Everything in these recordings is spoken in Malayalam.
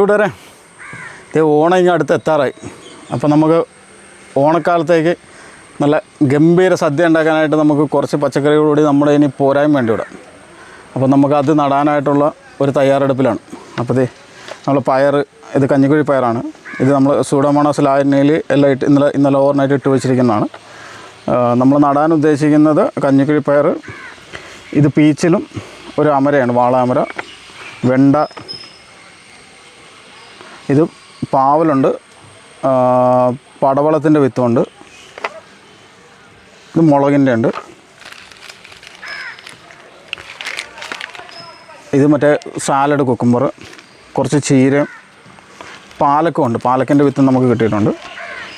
കൂട്ടുകാരെ ഇത് ഓണം ഇങ്ങനെ അടുത്ത് എത്താറായി. അപ്പോൾ നമുക്ക് ഓണക്കാലത്തേക്ക് നല്ല ഗംഭീര സദ്യ ഉണ്ടാക്കാനായിട്ട് നമുക്ക് കുറച്ച് പച്ചക്കറികളോടി നമ്മൾ ഇനി പോരായ്മ വേണ്ടി ഇവിടെ അപ്പോൾ നമുക്ക് അത് നടാനായിട്ടുള്ള ഒരു തയ്യാറെടുപ്പിലാണ്. അപ്പോൾ ഇത് നമ്മൾ പയർ ഇത് കഞ്ഞിക്കുഴി പയറാണ്. ഇത് നമ്മൾ സൂഡോമോണോസ് ലായനയിൽ എല്ലാം ഇട്ട് ഇന്നലെ ഇന്നലെ ഓവർനൈറ്റ് ഇട്ട് വെച്ചിരിക്കുന്നതാണ്. നമ്മൾ നടാൻ ഉദ്ദേശിക്കുന്നത് കഞ്ഞിക്കുഴി പയർ ഇത് പീച്ചിലും ഒരു അമരയാണ് വാളാമര വെണ്ട ഇത് പാവലുണ്ട്. പടവളത്തിന്റെ വിത്തുണ്ട്. ഇത് മുളകിന്റെ ഉണ്ട് ഇത് മറ്റേ സാലഡ് കുക്കുംബർ കുറച്ച് ചീരയും പാലക്കും ഉണ്ട്. പാലക്കിന്റെ വിത്ത് നമുക്ക് കിട്ടിയിട്ടുണ്ട്.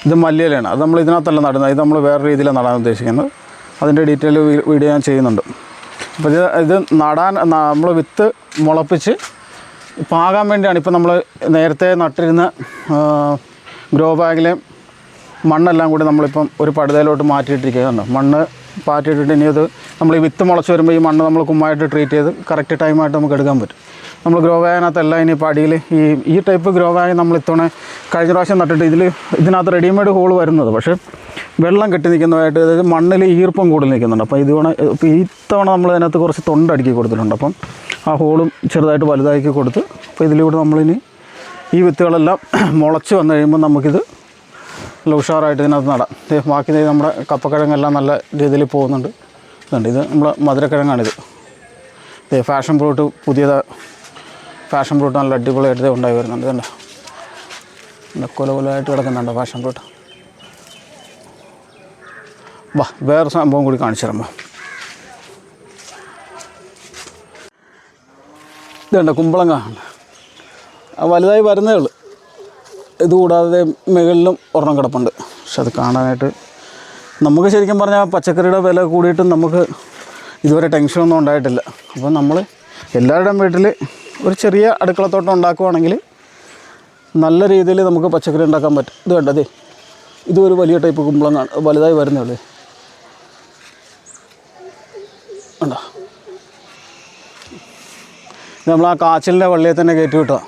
ഇത് മല്ലിയിലാണ് അത് നമ്മൾ ഇതിനകത്തല്ല നടുന്നത്. ഇത് നമ്മൾ വേറെ രീതിയിലാണ് നടാൻ ഉദ്ദേശിക്കുന്നത്. അതിന്റെ ഡീറ്റെയിൽ വീഡിയോ ഞാൻ ചെയ്യുന്നുണ്ട്. അപ്പോൾ ഇത് ഇത് നടാൻ നമ്മൾ വിത്ത് മുളപ്പിച്ച് പാകാൻ വേണ്ടിയാണ് ഇപ്പോൾ നമ്മൾ നേരത്തെ നട്ടിരുന്ന ഗ്രോ ബാഗിലെ മണ്ണെല്ലാം കൂടി നമ്മളിപ്പം ഒരു പടുതയിലോട്ട് മാറ്റിയിട്ടിരിക്കുകയാണ് മണ്ണ് പാറ്റിയിട്ടിട്ട് ഇനി അത് നമ്മൾ ഈ വിത്ത് മുളച്ച് വരുമ്പോൾ ഈ മണ്ണ് നമ്മൾ കുമ്മായിട്ട് ട്രീറ്റ് ചെയ്ത് കറക്റ്റ് ടൈമായിട്ട് നമുക്ക് എടുക്കാൻ പറ്റും. നമ്മൾ ഗ്രോ ബാഗിനകത്തെല്ലാം ഇനി പടിയിൽ ഈ ഈ ടൈപ്പ് ഗ്രോ ബാഗ് നമ്മൾ ഇത്തവണ കഴിഞ്ഞ പ്രാവശ്യം നട്ടിട്ട് ഇതിൽ ഇതിനകത്ത് റെഡിമെയ്ഡ് ഹോൾ വരുന്നത്. പക്ഷേ വെള്ളം കെട്ടി നിൽക്കുന്നതായിട്ട് അതായത് മണ്ണിൽ ഈർപ്പം കൂടുതൽ നിൽക്കുന്നുണ്ട്. അപ്പോൾ ഇതുവണ ഇപ്പോൾ ഈ തവണ നമ്മൾ അതിനകത്ത് കുറച്ച് തൊണ്ടടുക്കി കൊടുത്തിട്ടുണ്ട്. അപ്പം ആ ഹോളും ചെറുതായിട്ട് വലുതാക്കി കൊടുത്ത് അപ്പോൾ ഇതിലൂടെ നമ്മളിനി ഈ വിത്തുകളെല്ലാം മുളച്ച് വന്നു കഴിയുമ്പോൾ നമുക്കിത് നല്ല ഉഷാറായിട്ട് ഇതിനകത്ത് നടാം. ബാക്കി നമ്മുടെ കപ്പക്കിഴങ്ങെല്ലാം നല്ല രീതിയിൽ പോകുന്നുണ്ട്. ഇതുണ്ട് ഇത് നമ്മുടെ മധുരക്കിഴങ്ങാണിത്. ദേ ഫാഷൻ ഫ്രൂട്ട് പുതിയത് ഫാഷൻ ഫ്രൂട്ട് നല്ല അടിപൊളിയായിട്ട് ഉണ്ടായി വരുന്നുണ്ട്. ഇതുണ്ട്. കൊല കൊലമായിട്ട് കിടക്കുന്നുണ്ട് ഫാഷൻ ഫ്രൂട്ട്. വാ വേറെ സംഭവം കൂടി കാണിച്ചു തരാം വാ. ഇതുണ്ട് കുമ്പളങ്ങ വലുതായി വരുന്നേ ഉള്ളൂ. ഇതുകൂടാതെ മുകളിലും ഒരെണ്ണം കിടപ്പുണ്ട്. പക്ഷെ അത് കാണാനായിട്ട് നമുക്ക് ശരിക്കും പറഞ്ഞാൽ പച്ചക്കറിയുടെ വില കൂടിയിട്ടും നമുക്ക് ഇതുവരെ ടെൻഷനൊന്നും ഉണ്ടായിട്ടില്ല. അപ്പോൾ നമ്മൾ എല്ലാവരുടെയും വീട്ടിൽ ഒരു ചെറിയ അടുക്കളത്തോട്ടം ഉണ്ടാക്കുവാണെങ്കിൽ നല്ല രീതിയിൽ നമുക്ക് പച്ചക്കറി ഉണ്ടാക്കാൻ പറ്റും. ഇത് വേണ്ടതേ ഇത് ഒരു വലിയ ടൈപ്പ് കുമ്പളങ്ങാണ് വലുതായി വരുന്നേ ഉള്ളൂ ഉണ്ടോ? നമ്മൾ ആ കാച്ചിലിന്റെ വള്ളിയെ തന്നെ കയറ്റി വിട്ടോ.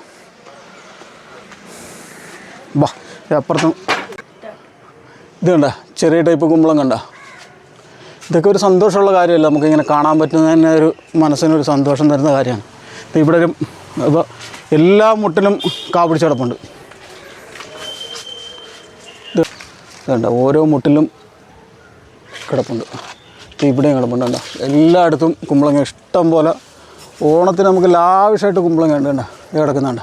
ബാ അപ്പുറത്തും. ഇത് കണ്ട? ചെറിയ ടൈപ്പ് കുമ്പളം കണ്ട? ഇതൊക്കെ ഒരു സന്തോഷമുള്ള കാര്യമല്ല. നമുക്കിങ്ങനെ കാണാൻ പറ്റുന്നത് തന്നെ ഒരു മനസ്സിനൊരു സന്തോഷം തരുന്ന കാര്യമാണ്. ഇവിടെ ഒരു ഇപ്പോൾ എല്ലാ മുട്ടിലും കാ കിടപ്പുണ്ട്. ഇത് ഇതുണ്ട് ഓരോ മുട്ടിലും കിടപ്പുണ്ട്. ഇവിടെയും കണ്ടോ? എല്ലായിടത്തും കുമ്പളങ്ങ. ഇഷ്ടം പോലെ ഓണത്തിന് നമുക്ക് ലാവിഷായിട്ട് കുമ്പളങ്ങ ഉണ്ട് കണ്ടോ? കിടക്കുന്നുണ്ട്.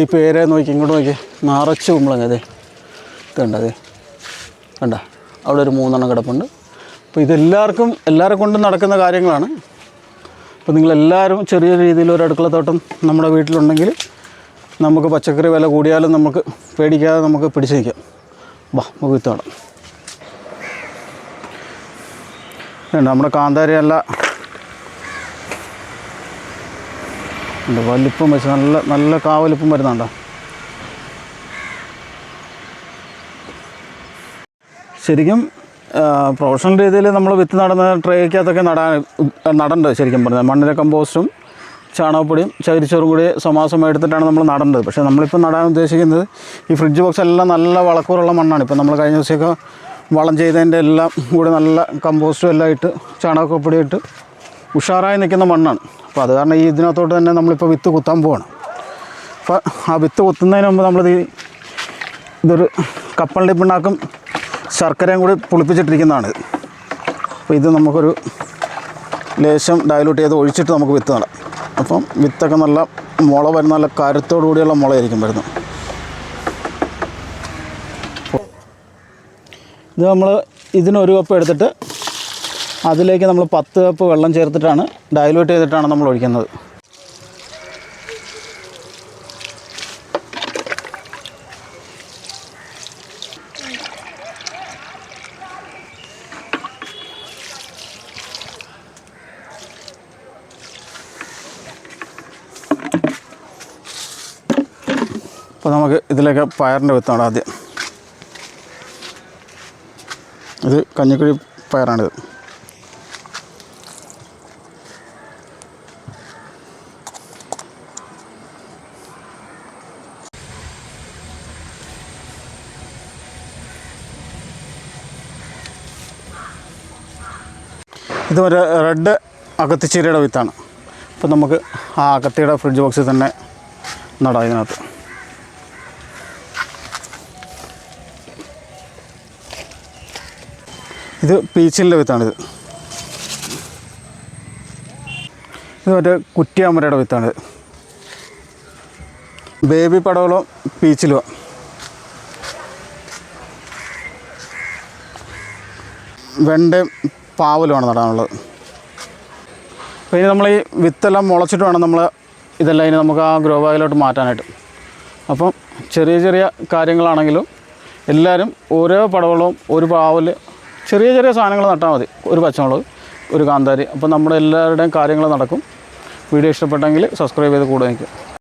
ഈ പേരെ നോക്കി ഇങ്ങോട്ട് നോക്കി. നിറച്ച് കുമ്പളങ്ങ അതെ ഇതുണ്ട് അതെ കണ്ട? അവിടെ ഒരു മൂന്നെണ്ണം കിടപ്പുണ്ട്. അപ്പോൾ ഇതെല്ലാവർക്കും എല്ലാവരെ കൊണ്ടും നടക്കുന്ന കാര്യങ്ങളാണ്. അപ്പോൾ നിങ്ങളെല്ലാവരും ചെറിയ രീതിയിൽ ഒരു അടുക്കളത്തോട്ടം നമ്മുടെ വീട്ടിലുണ്ടെങ്കിൽ നമുക്ക് പച്ചക്കറി വില കൂടിയാലും നമുക്ക് പേടിക്കാതെ നമുക്ക് പിടിച്ചേക്കാം വാ നമുക്ക് നടാം വേണ്ട നമ്മുടെ കാന്താരിയല്ല. വലിപ്പം വെച്ച് നല്ല നല്ല കാവലിപ്പം വരുന്നുണ്ടോ. ശരിക്കും പ്രൊഫഷണൽ രീതിയിൽ നമ്മൾ വിത്ത് നടന്ന ട്രേക്കകത്തൊക്കെ നടാൻ നടേണ്ടത് ശരിക്കും പറഞ്ഞാൽ. മണ്ണിലെ കമ്പോസ്റ്റും ചാണകപ്പൊടിയും ചകിരിച്ചോറും കൂടി സമാസം എടുത്തിട്ടാണ് നമ്മൾ നടേണ്ടത്. പക്ഷേ നമ്മളിപ്പോൾ നടാൻ ഉദ്ദേശിക്കുന്നത് ഈ ഫ്രിഡ്ജ് ബോക്സ് എല്ലാം നല്ല വളക്കൂറുള്ള മണ്ണാണ്. ഇപ്പോൾ നമ്മൾ കഴിഞ്ഞ ദിവസമൊക്കെ വളം ചെയ്തതിന്റെ എല്ലാം കൂടി നല്ല കമ്പോസ്റ്റും എല്ലാം ഇട്ട് ചാണകപ്പൊടി ഇട്ട് ഉഷാറായി നിൽക്കുന്ന മണ്ണാണ്. അപ്പോൾ അത് കാരണം ഈ ഇതിനകത്തോട്ട് തന്നെ നമ്മളിപ്പോൾ വിത്ത് കുത്താൻ പോവാണ്. അപ്പോൾ ആ വിത്ത് കുത്തുന്നതിന് മുമ്പ് നമ്മളിത് ഇതൊരു കപ്പലിന്റെ പിണ്ണാക്കും ശർക്കരയും കൂടി പുളിപ്പിച്ചിട്ടിരിക്കുന്നതാണ്. അപ്പോൾ ഇത് നമുക്കൊരു ലേശം ഡയലൂട്ട് ചെയ്ത് ഒഴിച്ചിട്ട് നമുക്ക് വിത്ത് നടാം. അപ്പം വിത്തൊക്കെ നല്ല മുള വരുന്ന നല്ല കരുത്തോടു കൂടിയുള്ള മുളയായിരിക്കും വരുന്നത്. ഇത് നമ്മൾ ഇതിനൊരു കപ്പ് എടുത്തിട്ട് അതിലേക്ക് നമ്മൾ പത്ത് കപ്പ് വെള്ളം ചേർത്തിട്ടാണ് ഡയലൂട്ട് ചെയ്തിട്ടാണ് നമ്മൾ ഒഴിക്കുന്നത്. അപ്പോൾ നമുക്ക് ഇതിലേക്ക് പയറിന്റെ വിത്താണ് ആദ്യം. ഇത് കഞ്ഞിക്കുഴി പയറാണിത്. ഇത് ഒരു റെഡ് അകത്തിച്ചീരയുടെ വിത്താണ്. അപ്പോൾ നമുക്ക് ആ അകത്തിയുടെ ഫ്രിഡ്ജ് ബോക്സിൽ തന്നെ നടാം ഇതിനകത്ത്. ഇത് പീച്ചിലിന്റെ വിത്താണിത് ഇത്. മറ്റേ കുറ്റിയാമരയുടെ വിത്താണിത് ബേബി പടവളം പീച്ചിലുവ. വെണ്ടയും പാവലുമാണ് നടാനുള്ളത്. അപ്പോൾ ഇനി നമ്മൾ ഈ വിത്തെല്ലാം മുളച്ചിട്ട് വേണം നമ്മൾ ഇതെല്ലാം ഇനി നമുക്ക് ആ ഗ്രോ ബാഗിലോട്ട് മാറ്റാനായിട്ട്. അപ്പം ചെറിയ ചെറിയ കാര്യങ്ങളാണെങ്കിലും എല്ലാവരും ഓരോ പടവളവും ഒരു പാവൽ ചെറിയ ചെറിയ സാധനങ്ങൾ നട്ടാൽ മതി. ഒരു പച്ചമുളക് ഒരു കാന്താരി. അപ്പോൾ നമ്മുടെ എല്ലാവരുടെയും കാര്യങ്ങൾ നടക്കും. വീഡിയോ ഇഷ്ടപ്പെട്ടെങ്കിൽ സബ്സ്ക്രൈബ് ചെയ്ത് കൂടെ നിൽക്കും